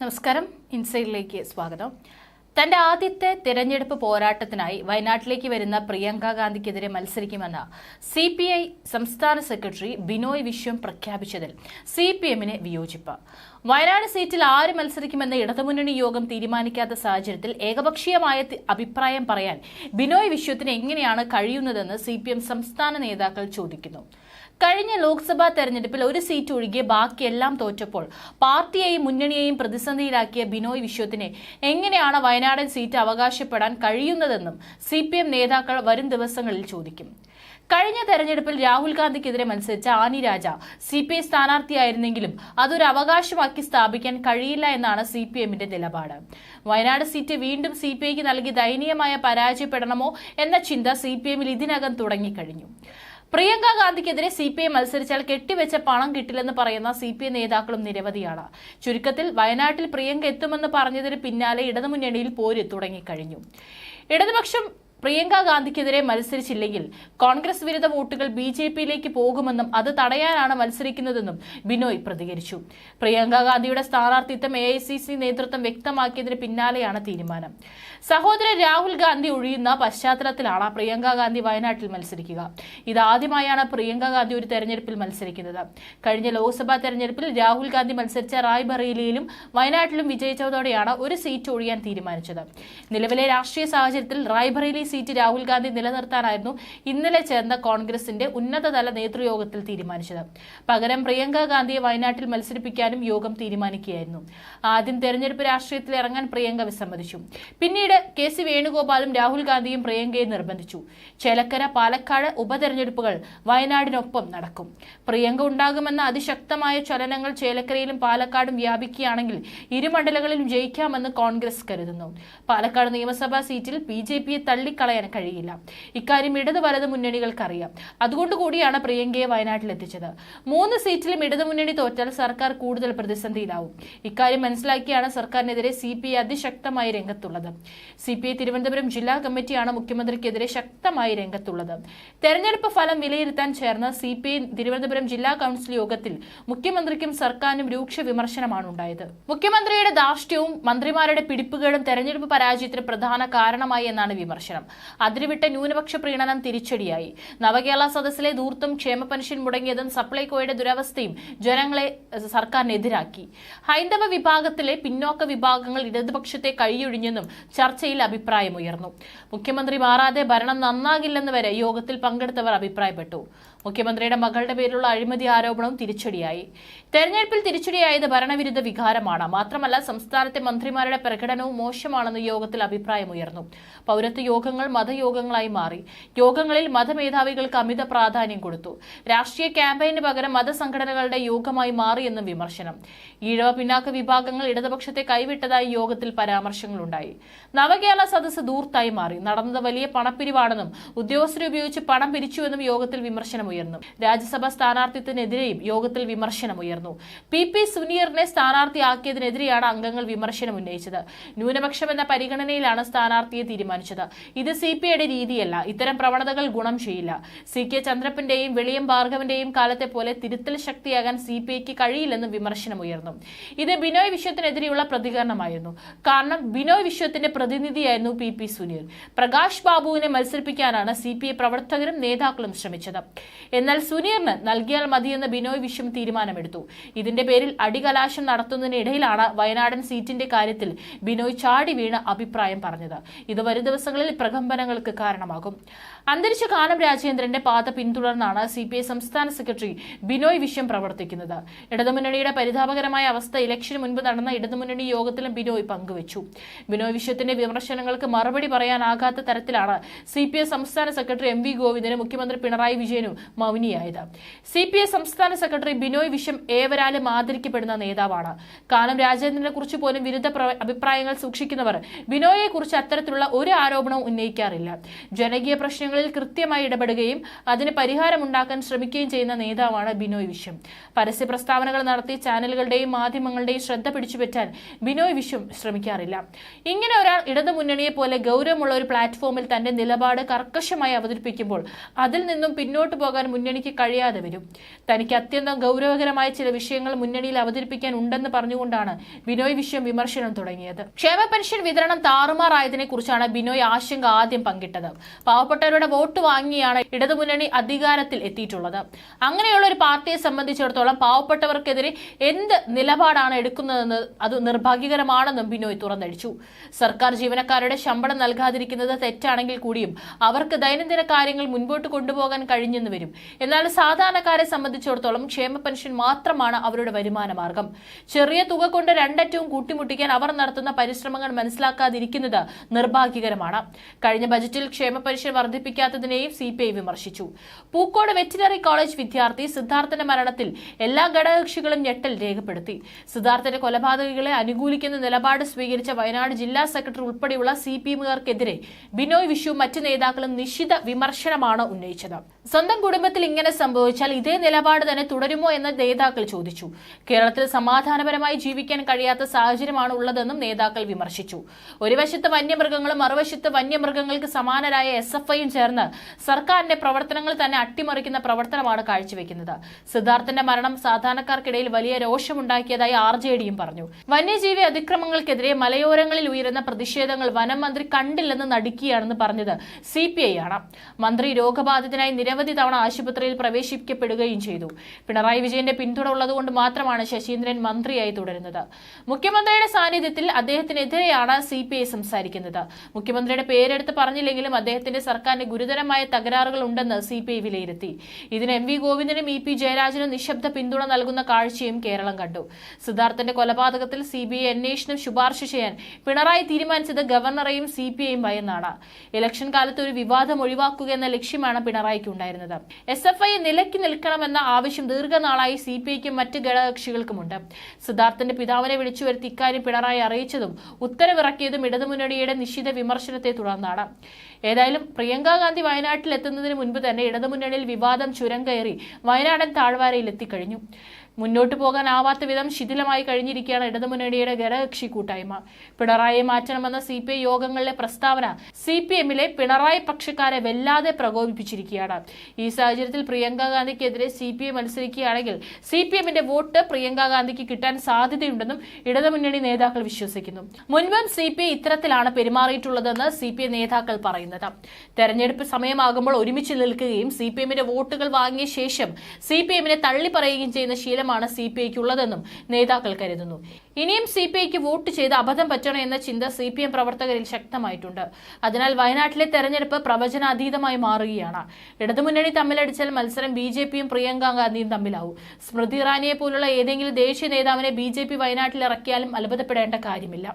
നമസ്കാരം. ഇൻസൈഡിലേക്ക് സ്വാഗതം. തന്റെ ആദ്യത്തെ തെരഞ്ഞെടുപ്പ് പോരാട്ടത്തിനായി വയനാട്ടിലേക്ക് വരുന്ന പ്രിയങ്ക ഗാന്ധിക്കെതിരെ മത്സരിക്കുമെന്ന് സി പി ഐ സംസ്ഥാന സെക്രട്ടറി ബിനോയ് വിശ്വം പ്രഖ്യാപിച്ചതിൽ സി പി എമ്മിന് വിയോജിപ്പ്. വയനാട് സീറ്റിൽ ആര് മത്സരിക്കുമെന്ന് ഇടതുമുന്നണി യോഗം തീരുമാനിക്കാത്ത സാഹചര്യത്തിൽ ഏകപക്ഷീയമായ അഭിപ്രായം പറയാൻ ബിനോയ് വിശ്വത്തിന് എങ്ങനെയാണ് കഴിയുന്നതെന്ന് സി സംസ്ഥാന നേതാക്കൾ ചോദിക്കുന്നു. കഴിഞ്ഞ ലോക്സഭാ തെരഞ്ഞെടുപ്പിൽ ഒരു സീറ്റ് ഒഴികെ ബാക്കിയെല്ലാം തോറ്റപ്പോൾ പാർട്ടിയെയും മുന്നണിയെയും പ്രതിസന്ധിയിലാക്കിയ ബിനോയ് വിശ്വത്തിനെ എങ്ങനെയാണ് വയനാടൻ സീറ്റ് അവകാശപ്പെടാൻ കഴിയുന്നതെന്നും സി നേതാക്കൾ വരും ദിവസങ്ങളിൽ ചോദിക്കും. കഴിഞ്ഞ തെരഞ്ഞെടുപ്പിൽ രാഹുൽ ഗാന്ധിക്കെതിരെ മത്സരിച്ച Annie Raja C P I സ്ഥാനാർത്ഥിയായിരുന്നെങ്കിലും അതൊരു അവകാശമാക്കി സ്ഥാപിക്കാൻ കഴിയില്ല എന്നാണ് സി പി എമ്മിന്റെ നിലപാട്. വയനാട് സീറ്റ് വീണ്ടും സി പി ഐക്ക് നൽകി ദയനീയമായ പരാജയപ്പെടണമോ എന്ന ചിന്ത സി പി എമ്മിൽ ഇതിനകം തുടങ്ങിക്കഴിഞ്ഞു. പ്രിയങ്ക ഗാന്ധിക്കെതിരെ സി പി ഐ മത്സരിച്ചാൽ കെട്ടിവെച്ച പണം കിട്ടില്ലെന്ന് പറയുന്ന സി പി ഐ നേതാക്കളും നിരവധിയാണ്. ചുരുക്കത്തിൽ വയനാട്ടിൽ പ്രിയങ്ക എത്തുമെന്ന് പറഞ്ഞതിന് പിന്നാലെ ഇടതുമുന്നണിയിൽ പോര് തുടങ്ങിക്കഴിഞ്ഞു. ഇടതുപക്ഷം പ്രിയങ്ക ഗാന്ധിക്കെതിരെ മത്സരിച്ചില്ലെങ്കിൽ കോൺഗ്രസ് വിരുദ്ധ വോട്ടുകൾ ബി ജെ പിയിലേക്ക് പോകുമെന്നും അത് തടയാനാണ് മത്സരിക്കുന്നതെന്നും ബിനോയ് പ്രതികരിച്ചു. പ്രിയങ്ക ഗാന്ധിയുടെ സ്ഥാനാർത്ഥിത്വം എ നേതൃത്വം വ്യക്തമാക്കിയതിന് പിന്നാലെയാണ് തീരുമാനം. സഹോദരൻ രാഹുൽ ഗാന്ധി ഒഴിയുന്ന പശ്ചാത്തലത്തിലാണ് പ്രിയങ്ക ഗാന്ധി വയനാട്ടിൽ മത്സരിക്കുക. ഇതാദ്യമായാണ് പ്രിയങ്ക ഗാന്ധി ഒരു തെരഞ്ഞെടുപ്പിൽ മത്സരിക്കുന്നത്. കഴിഞ്ഞ ലോക്സഭാ തെരഞ്ഞെടുപ്പിൽ രാഹുൽ ഗാന്ധി മത്സരിച്ച റായ്ബറേലിയിലും വയനാട്ടിലും വിജയിച്ചതോടെയാണ് ഒരു സീറ്റ് ഒഴിയാൻ തീരുമാനിച്ചത്. നിലവിലെ രാഷ്ട്രീയ സാഹചര്യത്തിൽ റായ്ബറേലി സീറ്റ് രാഹുൽ ഗാന്ധി നിലനിർത്താനായിരുന്നു ഇന്നലെ ചേർന്ന കോൺഗ്രസിന്റെ ഉന്നതതല നേതൃയോഗത്തിൽ തീരുമാനിച്ചത്. പകരം പ്രിയങ്ക ഗാന്ധിയെ വയനാട്ടിൽ മത്സരിപ്പിക്കാനും യോഗം തീരുമാനിക്കുകയായിരുന്നു. ആദ്യം തെരഞ്ഞെടുപ്പ് രാഷ്ട്രീയത്തിൽ ഇറങ്ങാൻ പ്രിയങ്ക വിസമ്മതിച്ചു. പിന്നീട് കെ സി വേണുഗോപാലും രാഹുൽ ഗാന്ധിയും പ്രിയങ്കയെ നിർബന്ധിച്ചു. ചേലക്കര പാലക്കാട് ഉപതെരഞ്ഞെടുപ്പുകൾ വയനാടിനൊപ്പം നടക്കും. പ്രിയങ്ക ഉണ്ടാകുമെന്ന അതിശക്തമായ ചലനങ്ങൾ ചേലക്കരയിലും പാലക്കാടും വ്യാപിക്കുകയാണെങ്കിൽ ഇരു മണ്ഡലങ്ങളിലും ജയിക്കാമെന്ന് കോൺഗ്രസ് കരുതുന്നു. പാലക്കാട് നിയമസഭാ സീറ്റിൽ ബി ജെ പിയെ തള്ളിക്കളയാൻ കഴിയില്ല. ഇക്കാര്യം ഇടത് വലത് മുന്നണികൾക്കറിയാം. അതുകൊണ്ട് കൂടിയാണ് പ്രിയങ്കയെ വയനാട്ടിൽ എത്തിച്ചത്. മൂന്ന് സീറ്റിലും ഇടതു മുന്നണി തോറ്റാൽ സർക്കാർ കൂടുതൽ പ്രതിസന്ധിയിലാവും. ഇക്കാര്യം മനസ്സിലാക്കിയാണ് സർക്കാരിനെതിരെ സി പി ഐ അതിശക്തമായി രംഗത്തുള്ളത്. സി പി ഐ തിരുവനന്തപുരം ജില്ലാ കമ്മിറ്റിയാണ് മുഖ്യമന്ത്രിക്കെതിരെ ശക്തമായി രംഗത്തുള്ളത്. തെരഞ്ഞെടുപ്പ് ഫലം വിലയിരുത്താൻ ചേർന്ന സി പി ഐ തിരുവനന്തപുരം ജില്ലാ കൌൺസിൽ യോഗത്തിൽ മുഖ്യമന്ത്രിക്കും സർക്കാരിനും രൂക്ഷ വിമർശനമാണ് ഉണ്ടായത്. മുഖ്യമന്ത്രിയുടെ ധാർഷ്ട്യവും മന്ത്രിമാരുടെ പിടിപ്പുകളും തെരഞ്ഞെടുപ്പ് പരാജയത്തിന് പ്രധാന കാരണമായി എന്നാണ് വിമർശനം. അതിരുവിട്ട ന്യൂനപക്ഷ പ്രീണനം തിരിച്ചടിയായി. നവകേരള സദസ്സിലെ ധൂർത്തും ക്ഷേമ പെൻഷൻ മുടങ്ങിയതും സപ്ലൈകോയുടെ ദുരവസ്ഥയും ജനങ്ങളെ സർക്കാരിനെതിരാക്കി. ഹൈന്ദവ വിഭാഗത്തിലെ പിന്നോക്ക വിഭാഗങ്ങൾ ഇടതുപക്ഷത്തെ കഴിയൊഴിഞ്ഞെന്നും ചർച്ചയിൽ അഭിപ്രായമുയർന്നു. മുഖ്യമന്ത്രി മാറാതെ ഭരണം നന്നാകില്ലെന്ന് വരെ യോഗത്തിൽ പങ്കെടുത്തവർ അഭിപ്രായപ്പെട്ടു. മുഖ്യമന്ത്രിയുടെ മകളുടെ പേരിലുള്ള അഴിമതി ആരോപണവും തിരിച്ചടിയായി. തെരഞ്ഞെടുപ്പിൽ തിരിച്ചടിയായത് ഭരണവിരുദ്ധ വികാരമാണ്. മാത്രമല്ല സംസ്ഥാനത്തെ മന്ത്രിമാരുടെ പ്രകടനവും മോശമാണെന്ന് യോഗത്തിൽ അഭിപ്രായമുയർന്നു. പൗരത്വ യോഗങ്ങൾ മതയോഗങ്ങളായി മാറി. യോഗങ്ങളിൽ മതമേധാവികൾക്ക് അമിത പ്രാധാന്യം കൊടുത്തു. രാഷ്ട്രീയ ക്യാമ്പയിന് പകരം മതസംഘടനകളുടെ യോഗമായി മാറി മാറിയെന്നും വിമർശനം. ഈഴവ പിന്നാക്ക വിഭാഗങ്ങൾ ഇടതുപക്ഷത്തെ കൈവിട്ടതായി യോഗത്തിൽ പരാമർശങ്ങളുണ്ടായി. നവകേരള സദസ്സ് ദൂർത്തായി മാറി. നടന്നത് വലിയ പണപ്പിരിവാണെന്നും ഉദ്യോഗസ്ഥരെ ഉപയോഗിച്ച് പണം പിരിച്ചുവെന്നും യോഗത്തിൽ വിമർശനമുയർന്നു. രാജ്യസഭാ സ്ഥാനാർത്ഥിത്വത്തിനെതിരെയും യോഗത്തിൽ വിമർശനമുയർന്നു. പി. പി. സുനീറിനെ സ്ഥാനാർത്ഥിയാക്കിയതിനെതിരെയാണ് അംഗങ്ങൾ വിമർശനം ഉന്നയിച്ചത് ന്യൂനപക്ഷം എന്ന പരിഗണനയിലാണ് സ്ഥാനാർത്ഥിയെ തീരുമാനിച്ചത്. ഇത് സി പി ഐയുടെ രീതിയല്ല. ഇത്തരം പ്രവണതകൾ ഗുണം ചെയ്യില്ല. സി കെ ചന്ദ്രപ്പന്റെയും വെളിയം ഭാർഗവന്റെയും കാലത്തെ പോലെ തിരുത്തൽ ശക്തിയാകാൻ സി പി ഐക്ക് കഴിയില്ലെന്ന് വിമർശനമുയർന്നു ഇത് ബിനോയ് വിശ്വത്തിനെതിരെയുള്ള പ്രതികരണമായിരുന്നു. കാരണം ബിനോയ് വിശ്വത്തിന്റെ പ്രതിനിധിയായിരുന്നു പി പി സുനീർ പ്രകാശ് ബാബുവിനെ മത്സരിപ്പിക്കാനാണ് സി പി ഐ പ്രവർത്തകരും നേതാക്കളും ശ്രമിച്ചത്. എന്നാൽ സുനീറിന് നൽകിയാൽ മതിയെന്ന് ബിനോയ് വിശ്വം തീരുമാനമെടുത്തു. ഇതിന്റെ പേരിൽ അടികലാശം നടത്തുന്നതിനിടയിലാണ് വയനാടൻ സീറ്റിന്റെ കാര്യത്തിൽ ബിനോയ് ചാടി വീണ് അഭിപ്രായം പറഞ്ഞത്. ഇത് വരും ദിവസങ്ങളിൽ പ്രകമ്പനങ്ങൾക്ക് കാരണമാകും. അന്തരിച്ച കാനം രാജേന്ദ്രന്റെ പാത പിന്തുടർന്നാണ് സി പി ഐ സംസ്ഥാന സെക്രട്ടറി ബിനോയ് വിശ്വം പ്രവർത്തിക്കുന്നത്. ഇടതുമുന്നണിയുടെ പരിതാപകരമായ അവസ്ഥ ഇലക്ഷന് മുൻപ് നടന്ന ഇടതുമുന്നണി യോഗത്തിലും ബിനോയ് പങ്കുവച്ചു. ബിനോയ് വിശ്വത്തിന്റെ വിമർശനങ്ങൾക്ക് മറുപടി പറയാനാകാത്ത തരത്തിലാണ് സി പി ഐ സംസ്ഥാന സെക്രട്ടറി എം വി ഗോവിന്ദനും മുഖ്യമന്ത്രി പിണറായി വിജയനും മൗനിയായത്. സി പി ഐ സംസ്ഥാന സെക്രട്ടറി ബിനോയ് വിശ്വം ഏവരാലും ആദരിക്കപ്പെടുന്ന നേതാവാണ്. കാനം രാജേന്ദ്രനെ കുറിച്ച് പോലും വിരുദ്ധ അഭിപ്രായങ്ങൾ സൂക്ഷിക്കുന്നവർ ബിനോയെ കുറിച്ച് അത്തരത്തിലുള്ള ഒരു ആരോപണവും ഉന്നയിക്കാറില്ല. ജനകീയ പ്രശ്നങ്ങളിൽ കൃത്യമായി ഇടപെടുകയും അതിന് പരിഹാരമുണ്ടാക്കാൻ ശ്രമിക്കുകയും ചെയ്യുന്ന നേതാവാണ് ബിനോയ് വിശ്വം. പരസ്യ പ്രസ്താവനകൾ നടത്തി ചാനലുകളുടെയും മാധ്യമങ്ങളുടെയും ശ്രദ്ധ പിടിച്ചുപറ്റാൻ ബിനോയ് വിശ്വം ശ്രമിക്കാറില്ല. ഇങ്ങനെ ഒരാൾ ഇടതു മുന്നണിയെ പോലെ ഗൗരവമുള്ള ഒരു പ്ലാറ്റ്ഫോമിൽ തന്റെ നിലപാട് കർക്കശമായി അവതരിപ്പിക്കുമ്പോൾ അതിൽ നിന്നും പിന്നോട്ട് പോകാൻ മുന്നണിക്ക് കഴിയാതെ വരും. തനിക്ക് അത്യന്തം ഗൗരവകരമായ ചില വിഷയങ്ങൾ മുന്നണിയിൽ അവതരിപ്പിക്കാൻ ഉണ്ടെന്ന് പറഞ്ഞുകൊണ്ടാണ് ബിനോയ് വിശ്വം വിമർശനം തുടങ്ങിയത്. ക്ഷേമ പെൻഷൻ വിതരണം താറുമാറായതിനെ കുറിച്ചാണ് ബിനോയ് ആശങ്ക ആദ്യം പങ്കിട്ടത്. പാവപ്പെട്ടവരുടെ വോട്ട് വാങ്ങിയാണ് ഇടതുമുന്നണി അധികാരത്തിൽ എത്തിയിട്ടുള്ളത്. അങ്ങനെയുള്ള ഒരു പാർട്ടിയെ സംബന്ധിച്ചിടത്തോളം പാവപ്പെട്ടവർക്കെതിരെ എന്ത് നിലപാടാണ് എടുക്കുന്നതെന്ന് അത് നിർഭാഗ്യകരമാണെന്നും ബിനോയ് തുറന്നടിച്ചു. സർക്കാർ ജീവനക്കാരുടെ ശമ്പളം നൽകാതിരിക്കുന്നത് തെറ്റാണെങ്കിൽ കൂടിയും അവർക്ക് ദൈനംദിന കാര്യങ്ങൾ മുൻപോട്ട് കൊണ്ടുപോകാൻ കഴിഞ്ഞെന്ന് വരും. എന്നാൽ സാധാരണക്കാരെ സംബന്ധിച്ചിടത്തോളം ക്ഷേമ പെൻഷൻ മാത്രമാണ് അവരുടെ വരുമാന മാർഗം. ചെറിയ തുക കൊണ്ട് രണ്ടറ്റവും കൂട്ടിമുട്ടിക്കാൻ അവർ നടത്തുന്ന പരിശ്രമങ്ങൾ മനസ്സിലാക്കാതിരിക്കുന്നത് നിർഭാഗ്യകരമാണ്. കഴിഞ്ഞ ബജറ്റിൽ ക്ഷേമ പെൻഷൻ വർദ്ധിപ്പിക്കാത്തതിനെയും സി പി ഐ വിമർശിച്ചു. പൂക്കോട് വെറ്റിനറി കോളേജ് വിദ്യാർത്ഥി സിദ്ധാർത്ഥന്റെ മരണത്തിൽ എല്ലാ ഘടകകക്ഷികളും ഞെട്ടൽ രേഖപ്പെടുത്തി. സിദ്ധാർത്ഥന്റെ കൊലപാതകികളെ അനുകൂലിക്കുന്ന നിലപാട് സ്വീകരിച്ച വയനാട് ജില്ലാ സെക്രട്ടറി ഉൾപ്പെടെയുള്ള സി പി എമ്മുകാർക്കെതിരെ ബിനോയ് വിഷു മറ്റ് നേതാക്കളും നിശ്ചിത വിമർശനമാണ് ഉന്നയിച്ചത്. സ്വന്തം കുടുംബത്തിൽ ഇങ്ങനെ സംഭവിച്ചാൽ ഇതേ നിലപാട് തന്നെ തുടരുമോ എന്ന് നേതാക്കൾ ചോദിച്ചു. കേരളത്തിൽ സമാധാനപരമായി ജീവിക്കാൻ കഴിയാത്ത സാഹചര്യമാണ് ഉള്ളതെന്നും നേതാക്കൾ വിമർശിച്ചു. ഒരു വശത്ത് വന്യമൃഗങ്ങളും മറുവശത്ത് വന്യമൃഗങ്ങൾക്ക് സമാനരായ എസ് എഫ് ഐയും ചേർന്ന് സർക്കാരിന്റെ പ്രവർത്തനങ്ങൾ തന്നെ അട്ടിമറിക്കുന്ന പ്രവർത്തനമാണ് കാഴ്ചവെക്കുന്നത്. സിദ്ധാർത്ഥന്റെ മരണം സാധാരണക്കാർക്കിടയിൽ വലിയ രോഷമുണ്ടാക്കിയതായി ആർ ജെ ഡിയും പറഞ്ഞു. വന്യജീവി അതിക്രമങ്ങൾക്കെതിരെ മലയോരങ്ങളിൽ ഉയരുന്ന പ്രതിഷേധങ്ങൾ വനം മന്ത്രി കണ്ടില്ലെന്ന് നടുക്കിയാണെന്ന് പറഞ്ഞത് സി പി ഐ ആണ്. മന്ത്രി രോഗബാധിതനായി നിരവധി തവണ ആശുപത്രിയിൽ പ്രവേശിപ്പിക്കപ്പെടുകയും ചെയ്തു. പിണറായി വിജയന്റെ പിന്തുണ ഉള്ളതുകൊണ്ട് മാത്രമാണ് ശശീന്ദ്രൻ മന്ത്രിയായി തുടരുന്നത്. മുഖ്യമന്ത്രിയുടെ സാന്നിധ്യത്തിൽ അദ്ദേഹത്തിനെതിരെയാണ് സി പി ഐ സംസാരിക്കുന്നത്. മുഖ്യമന്ത്രിയുടെ പേരെടുത്ത് പറഞ്ഞില്ലെങ്കിലും അദ്ദേഹത്തിന്റെ സർക്കാരിന് ഗുരുതരമായ തകരാറുകൾ ഉണ്ടെന്ന് സി പി ഐ വിലയിരുത്തി. ഇതിന് എം വി ഗോവിന്ദനും ഇ പി ജയരാജനും നിശബ്ദ പിന്തുണ നൽകുന്ന കാഴ്ചയും കേരളം കണ്ടു. സിദ്ധാർത്ഥന്റെ കൊലപാതകത്തിൽ സി ബി ഐ അന്വേഷണം ശുപാർശ ചെയ്യാൻ പിണറായി തീരുമാനിച്ചത് ഗവർണറെയും സി പി ഐയും ഭയന്നാണ്. ഇലക്ഷൻ കാലത്ത് ഒരു വിവാദം ഒഴിവാക്കുക എന്ന ലക്ഷ്യമാണ് പിണറായിക്ക് ഉണ്ടായിരുന്നത്. എസ് എഫ് ഐ നിലയ്ക്ക് നിൽക്കണമെന്ന ആവശ്യം ദീർഘനാളായി സി പി ഐക്കും മറ്റ് ഘടകകക്ഷികൾക്കുമുണ്ട്. സിദ്ധാർത്ഥന്റെ പിതാവിനെ വിളിച്ചു വരുത്തി ഇക്കാര്യം പിണറായി അറിയിച്ചതും ഉത്തരവിറക്കിയതും ഇടതുമുന്നണിയുടെ നിശ്ചിത വിമർശനത്തെ തുടർന്നാണ്. ഏതായാലും പ്രിയങ്ക ഗാന്ധി വയനാട്ടിൽ എത്തുന്നതിന് മുൻപ് തന്നെ ഇടതുമുന്നണിയിൽ വിവാദം ചുരം കയറി വയനാടൻ താഴ്വാരയിൽ എത്തിക്കഴിഞ്ഞു മുന്നോട്ട് പോകാനാവാത്ത വിധം ശിഥിലമായി കഴിഞ്ഞിരിക്കുകയാണ് ഇടതുമുന്നണിയുടെ ഘടകകക്ഷി കൂട്ടായ്മ. പിണറായിയെ മാറ്റണമെന്ന സി പി ഐ യോഗങ്ങളിലെ പ്രസ്താവന സി പി എമ്മിലെ പിണറായി പക്ഷക്കാരെ വല്ലാതെ പ്രകോപിപ്പിച്ചിരിക്കുകയാണ്. ഈ സാഹചര്യത്തിൽ പ്രിയങ്ക ഗാന്ധിക്കെതിരെ സി പി ഐ മത്സരിക്കുകയാണെങ്കിൽ സി പി എമ്മിന്റെ വോട്ട് പ്രിയങ്ക ഗാന്ധിക്ക് കിട്ടാൻ സാധ്യതയുണ്ടെന്നും ഇടതുമുന്നണി നേതാക്കൾ വിശ്വസിക്കുന്നു. മുൻപും സി പി ഐ ഇത്തരത്തിലാണ് പെരുമാറിയിട്ടുള്ളതെന്ന് സി പി ഐ നേതാക്കൾ പറയുന്നത്. തെരഞ്ഞെടുപ്പ് സമയമാകുമ്പോൾ ഒരുമിച്ച് നിൽക്കുകയും സി പി എമ്മിന്റെ വോട്ടുകൾ വാങ്ങിയ ശേഷം സി പി എമ്മിനെ തള്ളി പറയുകയും ചെയ്യുന്ന ശീലമാണ് സി പി ഐക്ക് ഉള്ളതെന്നും നേതാക്കൾ കരുതുന്നു. ഇനിയും സി പി ഐക്ക് വോട്ട് ചെയ്ത് അബദ്ധം പറ്റണം എന്ന ചിന്ത സി പി എം പ്രവർത്തകരിൽ ശക്തമായിട്ടുണ്ട്. അതിനാൽ വയനാട്ടിലെ തെരഞ്ഞെടുപ്പ് പ്രവചനാതീതമായി മാറുകയാണ്. ഇടതുമുന്നണി തമ്മിലടിച്ചാൽ മത്സരം ബി ജെ പിയും പ്രിയങ്ക ഗാന്ധിയും തമ്മിലാവും. സ്മൃതി ഇറാനിയെ പോലുള്ള ഏതെങ്കിലും ദേശീയ നേതാവിനെ ബി ജെ പി വയനാട്ടിൽ ഇറക്കിയാലും അത്ഭുതപ്പെടേണ്ട കാര്യമില്ല.